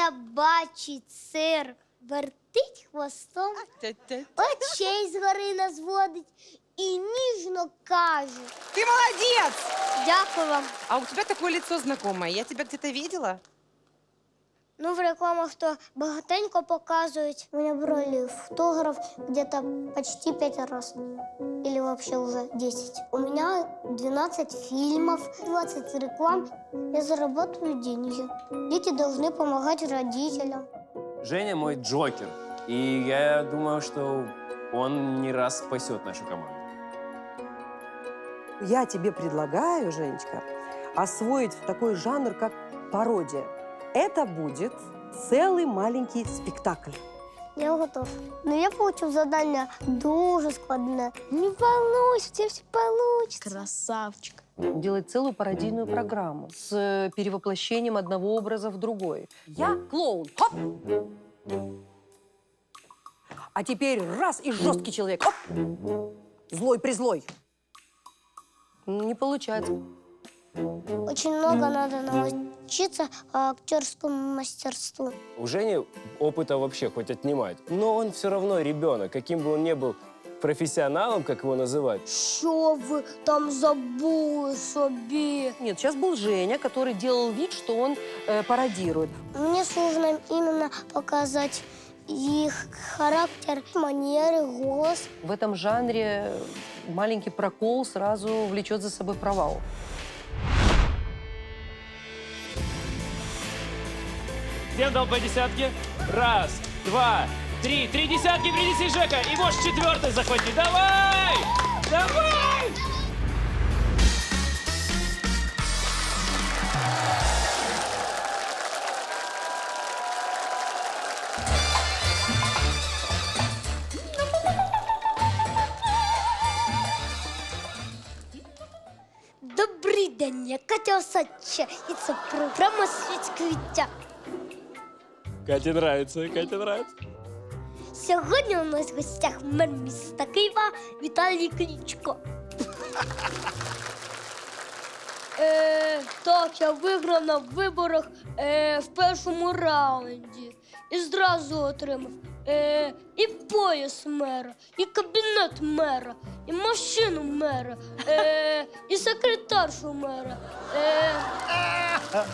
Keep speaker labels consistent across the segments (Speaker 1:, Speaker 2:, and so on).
Speaker 1: Сонця бачить сир, вертить хвостом, очей згори назводить і ніжно каже.
Speaker 2: Ты молодец!
Speaker 1: Дякую вам.
Speaker 2: А у тебя такое лицо знакомое. Я тебя где-то видела?
Speaker 1: Ну, в рекламах то багатенько показують. У меня брали фотограф где-то почти пять раз. Или вообще уже 10. У меня 12 фильмов, 20 реклам. Я зарабатываю деньги. Дети должны помогать родителям.
Speaker 3: Женя мой Джокер. И я думаю, что он не раз спасет нашу команду.
Speaker 4: Я тебе предлагаю, Женечка, освоить такой жанр, как пародия. Это будет целый маленький спектакль.
Speaker 1: Я готов. Но я получив задання дуже складне. Не волнуйся, у тебя все получится.
Speaker 5: Красавчик.
Speaker 4: Делать целую пародийную программу с э, перевоплощением одного образа в другой. Я клоун. Хоп! А теперь раз и жесткий человек. Хоп! Злой призлой. Не получается.
Speaker 1: Очень много надо научиться актерскому мастерству.
Speaker 3: У Жени опыта вообще хоть отнимать. Но он все равно ребенок. Каким бы он ни был профессионалом, как его называют,
Speaker 1: Що ви там забули собі?
Speaker 4: Нет, сейчас был Женя, который делал вид, что он э, пародирует.
Speaker 1: Мне сложно именно показать их характер, манеры, голос.
Speaker 4: В этом жанре маленький прокол сразу влечет за собой провал.
Speaker 6: Всем дал по десятке. Раз, два, три. Три десятки принеси, Жека. И можешь четвертый захвати. Давай! Давай!
Speaker 1: Добрий день, я Катя Осадча. І це програма «Світ
Speaker 3: Кате нравится, Кате нравится.
Speaker 1: Сьогодні у нас в гостях мер міста Києва Віталій Кличко. Е, так, я виграв на виборах е, в першому раунді. І зразу отримав е, і пояс мера, і кабінет мера, і машину мера, е, і секретаршу мера. Е,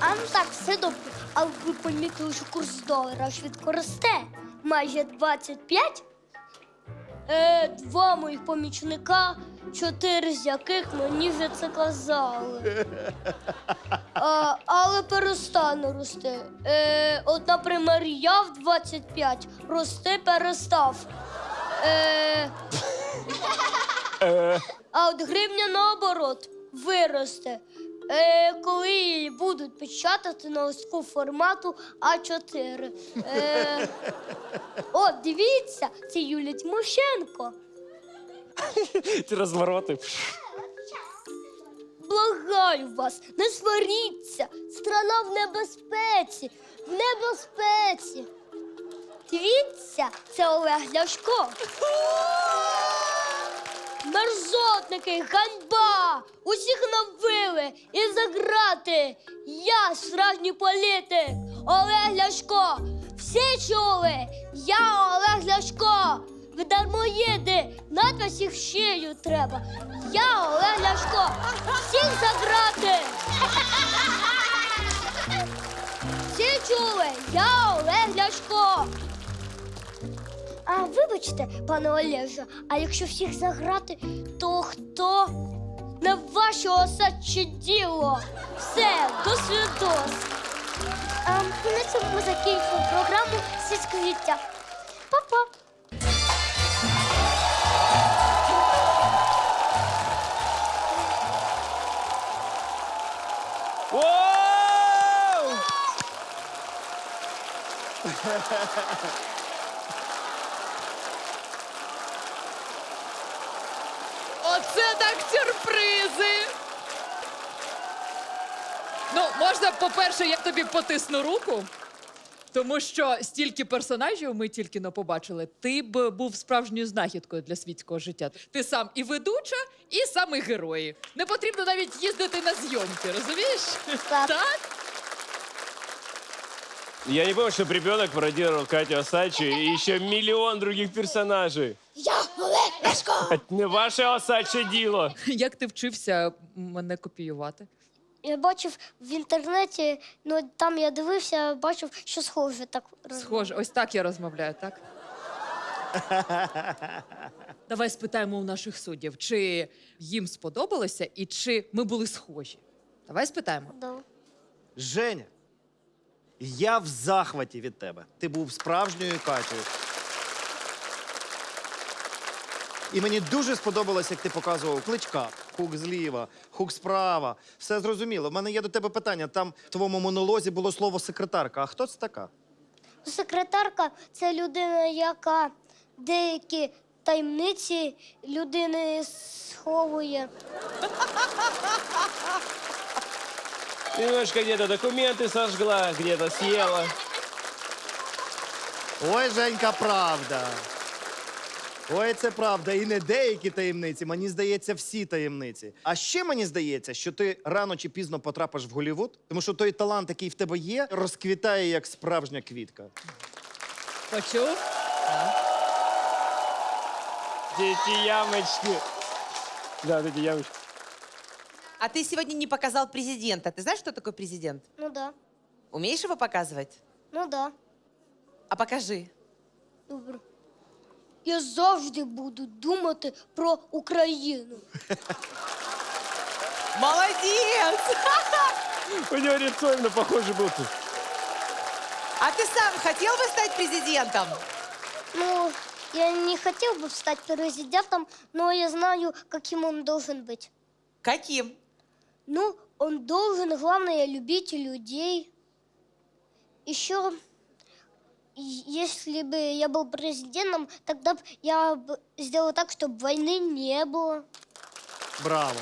Speaker 1: а ну так, все добре. А ви помітили, що курс долара швидко росте? Майже 25? Е, два моїх помічника, чотири з яких мені вже це казали. А, але перестане рости. Е, от, наприклад, я в 25 рости перестав. Е, а от гривня наоборот виросте. Е, коли її будуть печатати на листку формату А4. Е, о, дивіться, це Юлія Тимошенко.
Speaker 3: Эти развороты.
Speaker 1: Благаю вас, не сваріться. Страна в небезпеці, в небезпеці. Дивіться, це Олег Ляшко. Мерзотники, ганьба! Усіх навили і заграти. Я справжній політик, Олег Ляшко. Всі чули? Я Олег Ляшко. Ви дармоїди, над вас їх треба. Я Олег Ляшко. Всіх заграти. Всі чули? Я Олег Ляшко. А вибачте, пане Олеже, а якщо всіх заграти, то хто? Не ваше осадче діло. Все, до свідос. А, на цьому ми закінчимо програму «Сільськовіття». Па-па.
Speaker 3: Воу!
Speaker 5: Оце так сюрпризи. Ну, можна, по-перше, я тобі потисну руку. Тому що стільки персонажів ми тільки не побачили. Ти б був справжньою знахідкою для світського життя. Ти сам і ведуча, і сам і герої. Не потрібно навіть їздити на зйомки, розумієш?
Speaker 1: Так.
Speaker 5: так?
Speaker 3: Я не помню, чтобы ребенок пародировал Катю Осачи и еще миллион других персонажей.
Speaker 1: Я Олег Ляшко!
Speaker 3: Это не ваше Осаче діло.
Speaker 5: Як ти вчився мене копіювати?
Speaker 1: Я бачив в інтернеті, ну там я дивився, бачив, що схоже так.
Speaker 5: Схоже, ось так я розмовляю, так? Давай спитаємо у наших суддів, чи їм сподобалося і чи ми були схожі. Давай спитаємо.
Speaker 1: Да.
Speaker 7: Женя, я в захваті від тебе. Ти був справжньою Катєю. І мені дуже сподобалось, як ти показував кличка. Хук зліва, хук справа. Все зрозуміло. У мене є до тебе питання. Там в твоєму монолозі було слово секретарка. А хто це така?
Speaker 1: Секретарка це людина, яка деякі таємниці людини сховує.
Speaker 3: Немножко где-то документы сожгла, где-то съела.
Speaker 7: Ой, Женька, правда. Ой, це правда. І не деякі таємниці, мені здається, всі таємниці. А ще мені здається, що ти рано чи пізно потрапиш в Голлівуд, тому що той талант, який в тебе є, розквітає як справжня квітка.
Speaker 5: Почув?
Speaker 3: Эти ямочки. Да, вот эти ямочки.
Speaker 2: А ты сегодня не показал президента. Ты знаешь, что такое президент?
Speaker 1: Ну да,
Speaker 2: Умеешь его показывать?
Speaker 1: ну да.
Speaker 2: А покажи.
Speaker 1: Добре. Я завжди буду думати про Україну.
Speaker 2: Молодец!
Speaker 3: У него лицо именно похоже было тут.
Speaker 2: А ты сам хотел бы стать президентом?
Speaker 1: Ну, я не хотел бы стать президентом, но я знаю, каким он должен быть.
Speaker 2: Каким?
Speaker 1: Ну, он должен, главное, любить людей. Еще, если бы я был президентом, тогда б я сделал так, чтобы войны не было.
Speaker 7: Браво!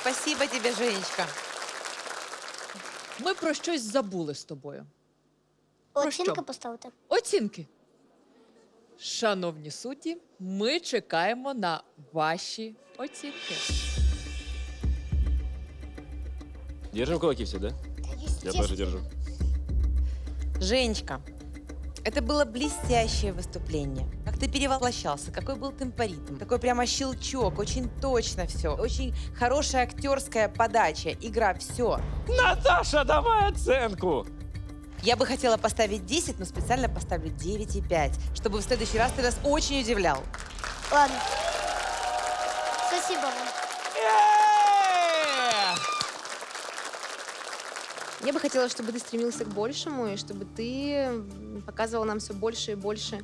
Speaker 2: Спасибо тебе, Женечка.
Speaker 5: Ми про щось забули з тобою. Про що?
Speaker 1: поставити.
Speaker 5: Оцінки. Шановні судді, ми чекаємо на ваші оцінки.
Speaker 3: Держим кулаки все, да? Я тоже держу.
Speaker 2: Женечка, это было блестящее выступление. Как ты перевоплощался, какой был темпоритм, такой прямо щелчок, очень точно все, очень хорошая актерская подача, игра, все.
Speaker 3: Наташа, давай оценку!
Speaker 2: Я бы хотела поставить 10, но специально поставлю 9,5, чтобы в следующий раз ты нас очень удивлял.
Speaker 1: Ладно. Спасибо вам.
Speaker 8: Я бы хотела, чтобы ты стремился к большему, и чтобы ты м, показывал нам все больше и больше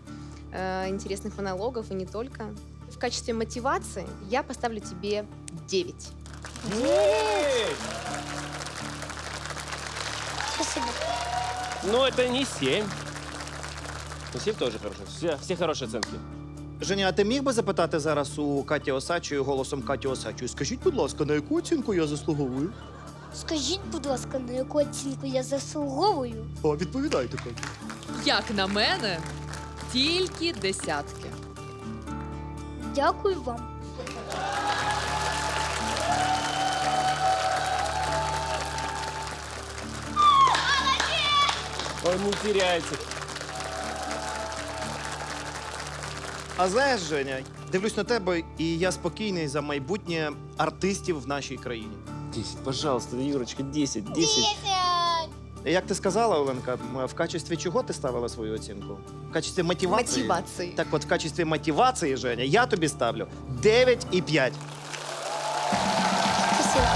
Speaker 8: э, интересных монологов, и не только. В качестве мотивации я поставлю тебе 9.
Speaker 3: Эй!
Speaker 1: Спасибо.
Speaker 3: Ну, это не семь. Ну, семь тоже хорошо. Все, все хорошие оценки.
Speaker 7: Женя, а ти міг би запитати зараз у Каті Осачої голосом Каті Осачої? Скажіть, будь ласка, на яку оцінку я заслуговую?
Speaker 1: Скажіть, будь ласка, на яку оцінку я заслуговую?
Speaker 7: О, відповідайте, Катя.
Speaker 5: Як на мене, тільки десятки.
Speaker 1: Дякую вам.
Speaker 3: Он не теряется.
Speaker 7: А знаєш, Женя, дивлюсь на тебе, і я спокійний за майбутнє артистів в нашій країні.
Speaker 3: Десять, пожалуйста, Юрочка, десять, десять.
Speaker 7: Як ти сказала, Оленка, м, в качестві чого ти ставила свою оцінку? В качестві мотивації?
Speaker 8: Мотивации.
Speaker 7: Так от, в качестві мотивації, Женя, я тобі ставлю 9,5.
Speaker 1: Спасибо.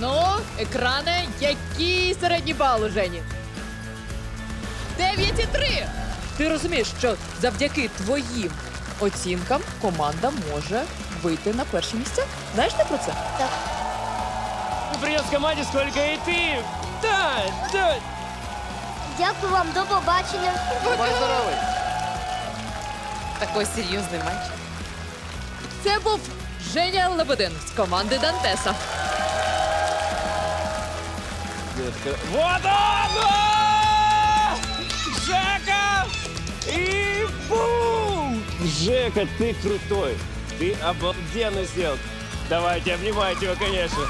Speaker 5: Ну, екрани, який середній бал у Жені? 9,3! Ти розумієш, що завдяки твоїм оцінкам команда може вийти на перше місця. Знаєш ти про це?
Speaker 3: Так. Привет команде, сколько и. Да, да.
Speaker 1: Дякую вам, до побачення.
Speaker 7: Бувай здоровий.
Speaker 2: Такий серйозний матч.
Speaker 5: Це був Женя Лебедин з команди Дантеса.
Speaker 3: Вот! Жека! И Жека, ты крутой. Ты обалденно сделал. Давайте, обнимайте его, конечно.